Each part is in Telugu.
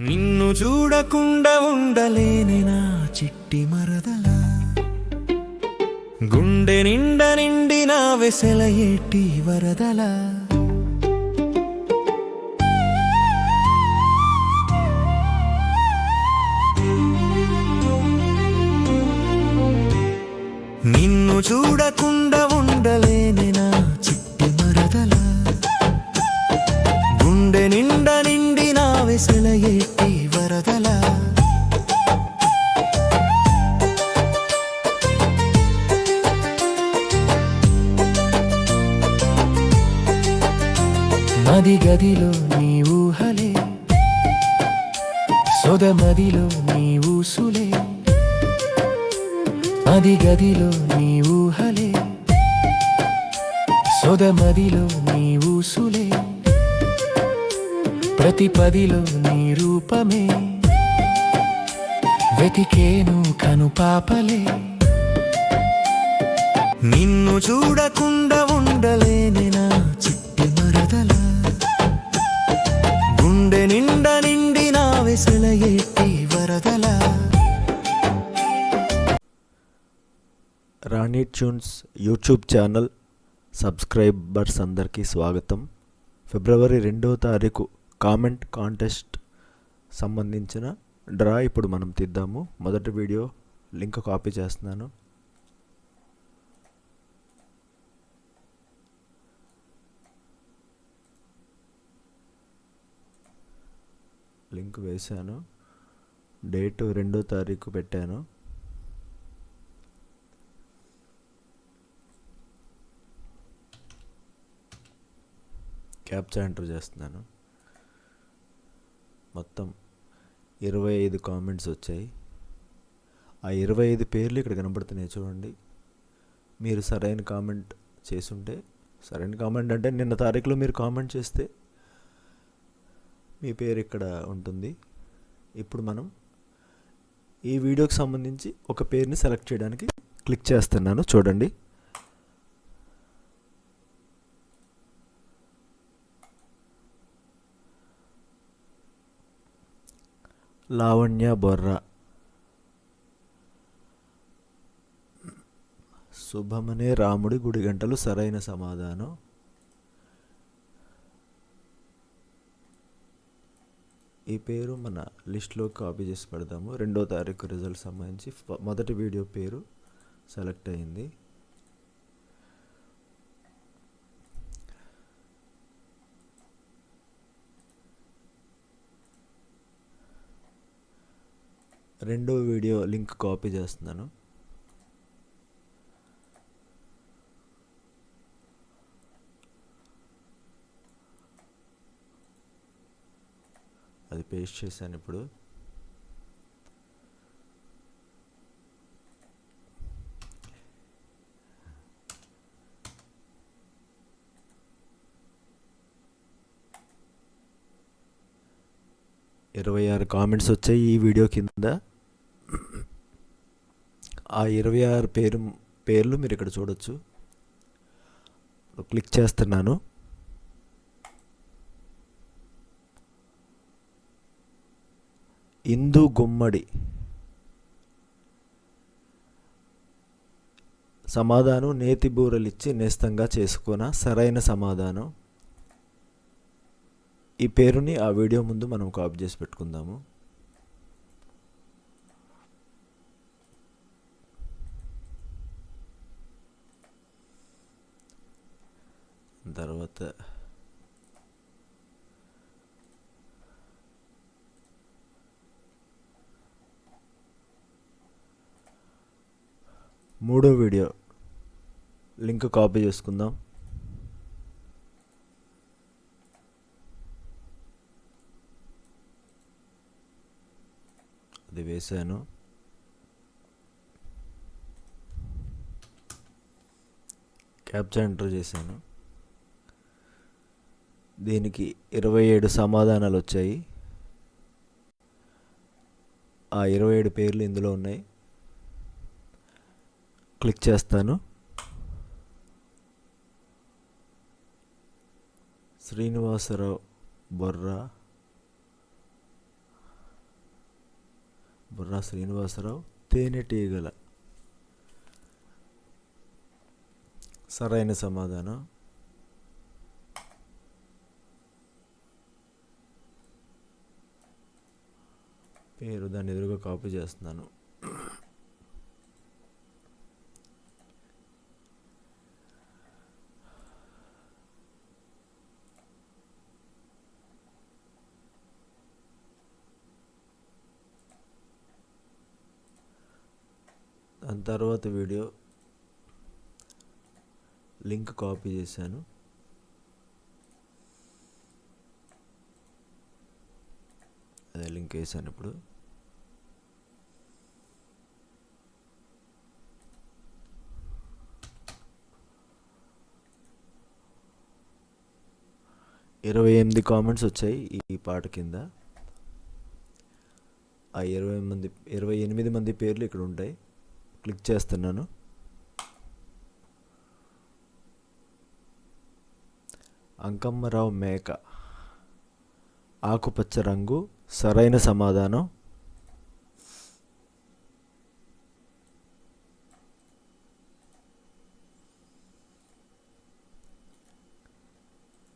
నిన్ను చూడకుండా ఉండలేని నా చిట్టి మరదల. గుండె నిండ నిండి నా వెసల ఏటి వరదల. నిన్ను చూడకుండా ఉండలేని ఎట్టి వరదల. మది గదిలో నీ ఊహలే సొద మదిలో నీ ఊసులే మది గదిలో నీ ఊహలే సొద మదిలో నీ ఊసులే ప్రతి పదిలో నీ రూపమే. వెతికేను కను పాపలే. నిన్ను చూడకుండా ఉండలేని నా చిట్టి మరదల. గుండె నిండ నిండి నా వెసల ఎట్టి వరదల. Rani tunes YouTube channel subscribers అందరికీ స్వాగతం. ఫిబ్రవరి రెండవ తారీఖు కామెంట్ కాంటెస్ట్ సంబంధించిన డ్రా ఇప్పుడు మనం తీద్దాము. మొదటి వీడియో లింక్ కాపీ చేస్తున్నాను. లింక్ వేశాను. డేటు రెండో తారీఖు పెట్టాను. క్యాప్చా ఎంటర్ చేస్తున్నాను. మొత్తం ఇరవై ఐదు కామెంట్స్ వచ్చాయి. ఆ ఇరవై ఐదు పేర్లు ఇక్కడ కనబడుతున్నాయి చూడండి. మీరు సరైన కామెంట్ చేసుంటే సరైన కామెంట్ అంటే నిన్న తారీఖులో మీరు కామెంట్ చేస్తే మీ పేరు ఇక్కడ ఉంటుంది. ఇప్పుడు మనం ఈ వీడియోకి సంబంధించి ఒక పేరుని సెలెక్ట్ చేయడానికి క్లిక్ చేస్తున్నాను చూడండి. లావణ్య బొర్రా. శుభమనే రాముడి గుడి గంటలు సరైన సమాధానం. ఈ పేరు మన లిస్ట్లో కాపీ చేసి పెడదాము. రెండో తారీఖు రిజల్ట్ సంబంధించి మొదటి వీడియో పేరు సెలెక్ట్ అయింది. రెండో వీడియో లింక్ కాపీ చేస్తున్నాను. అది పేస్ట్ చేశాను ఇప్పుడు. ఇరవై ఆరు కామెంట్స్ వచ్చాయి ఈ వీడియో కింద. ఆ ఇరవై ఆరు పేరు పేర్లు మీరు ఇక్కడ చూడొచ్చు. క్లిక్ చేస్తున్నాను. ఇందు గుమ్మడి. సమాధానం నేతి బూరలిచ్చి నేస్తంగా చేసుకున్న సరైన సమాధానం. ఈ పేరుని ఆ వీడియో ముందు మనం కాపీ చేసి పెట్టుకుందాము. తర్వాత మూడో వీడియో. లింక్ కాపీ చేసుకుందాం. అది వేసాను. క్యాప్చా ఎంటర్ చేశాను. దీనికి ఇరవై ఏడు సమాధానాలు వచ్చాయి. ఆ ఇరవై ఏడు పేర్లు ఇందులో ఉన్నాయి. క్లిక్ చేస్తాను. శ్రీనివాసరావు బొర్రా. బుర్రా శ్రీనివాసరావు తేనెటీగల. సరైన సమాధానం. పేరు దాన్ని ఎదురుగా కాపీ చేస్తున్నాను. దాని తర్వాత వీడియో లింక్ కాపీ చేశాను. అదే లింక్ వేసాను ఇప్పుడు. ఇరవై ఎనిమిది కామెంట్స్ వచ్చాయి ఈ పాట కింద. ఆ ఇరవై మంది ఇరవై ఎనిమిది మంది పేర్లు ఇక్కడ ఉంటాయి. క్లిక్ చేస్తున్నాను. అంకమ్మరావు మేక ఆకుపచ్చ రంగు సరైన సమాధానం.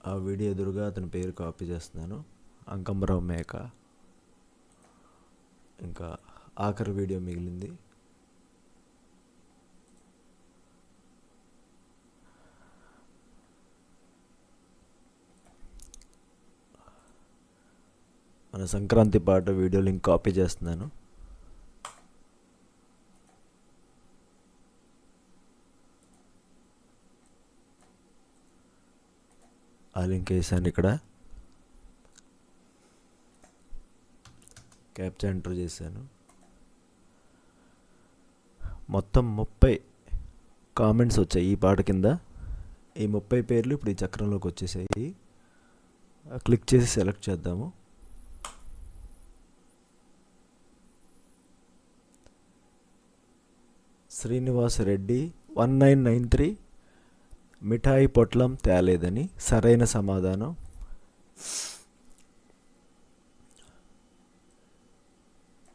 ఆ వీడియో ఎదురుగా అతని పేరు కాపీ చేస్తున్నాను. అంకంబరావు మేక. ఇంకా ఆఖరి వీడియో మిగిలింది. మన సంక్రాంతి పాట వీడియో లింక్ కాపీ చేస్తున్నాను. ఆ లింక్ వేసాను ఇక్కడ క్యాప్చర్ ఎంటర్ చేశాను. మొత్తం ముప్పై కామెంట్స్ వచ్చాయి ఈ పాట కింద. ఈ ముప్పై పేర్లు ఇప్పుడు ఈ చక్రంలోకి వచ్చేసాయి. క్లిక్ చేసి సెలెక్ట్ చేద్దాము. Srinivas Reddy one nine nine three మిఠాయి పొట్లం తేలేదని సరైన సమాధానం.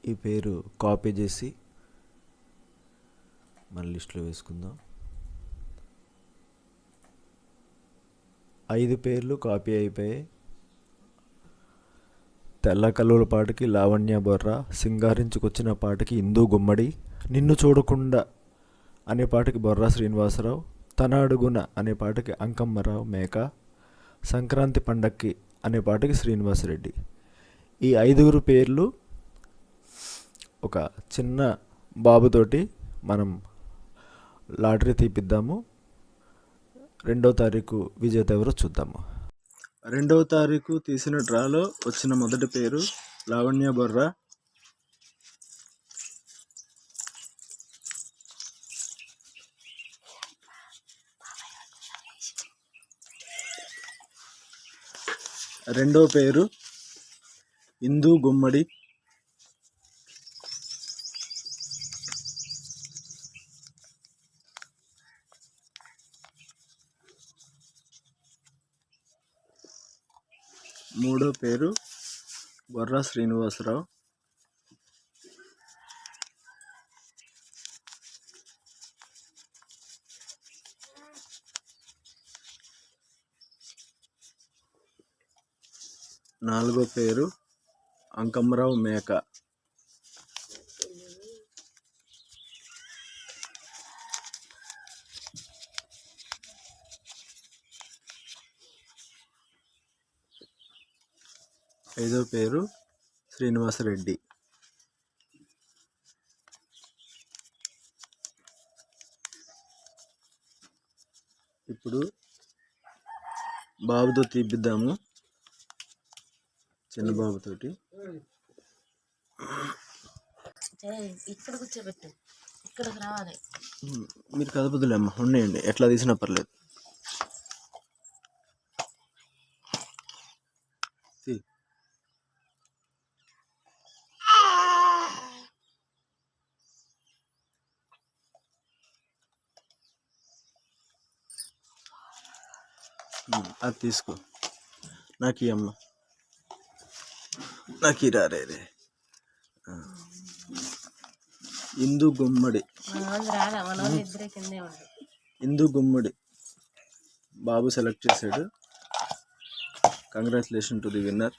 ఈ పేరు కాపీ చేసి మన లిస్టులో వేసుకుందాం. ఐదు పేర్లు కాపీ అయిపోయాయి. తెల్ల కలువల పాటకి లావణ్య బొర్ర సింగారించుకొచ్చిన పాటకి ఇందు గుమ్మడి నిన్ను చూడకుండా అనే పాటకి బొర్రా శ్రీనివాసరావు తన అడుగున అనే పాటకి అంకమ్మరావు మేక సంక్రాంతి పండక్కి అనే పాటకి శ్రీనివాసరెడ్డి. ఈ ఐదుగురు పేర్లు ఒక చిన్న బాబుతోటి మనం లాటరీ తీపిద్దాము. రెండో తారీఖు విజేత ఎవరో చూద్దాము. రెండవ తారీఖు తీసిన డ్రాలో వచ్చిన మొదటి పేరు లావణ్య బొర్రా. రెండో పేరు హిందూ గుమ్మడి. మూడో పేరు గొర్ర శ్రీనివాసరావు. నాలుగో పేరు అంకమ్మరావు మేక. ఐదో పేరు శ్రీనివాసరెడ్డి. ఇప్పుడు బాబుతో తీపిద్దాము. చిన్న బాబుతోటి ఇక్కడ కూర్చోబెట్టు. ఇక్కడికి రావాలి. మీరు కదపదులే అమ్మ ఉండేయండి ఎట్లా తీసినా పర్లేదు. అది తీసుకో. నాకు ఈ అమ్మ నాకు ఈ రే రే ఇందు గుమ్మడి ఇందు గుమ్మడి. బాబు సెలెక్ట్ చేశాడు. Congratulation to the winner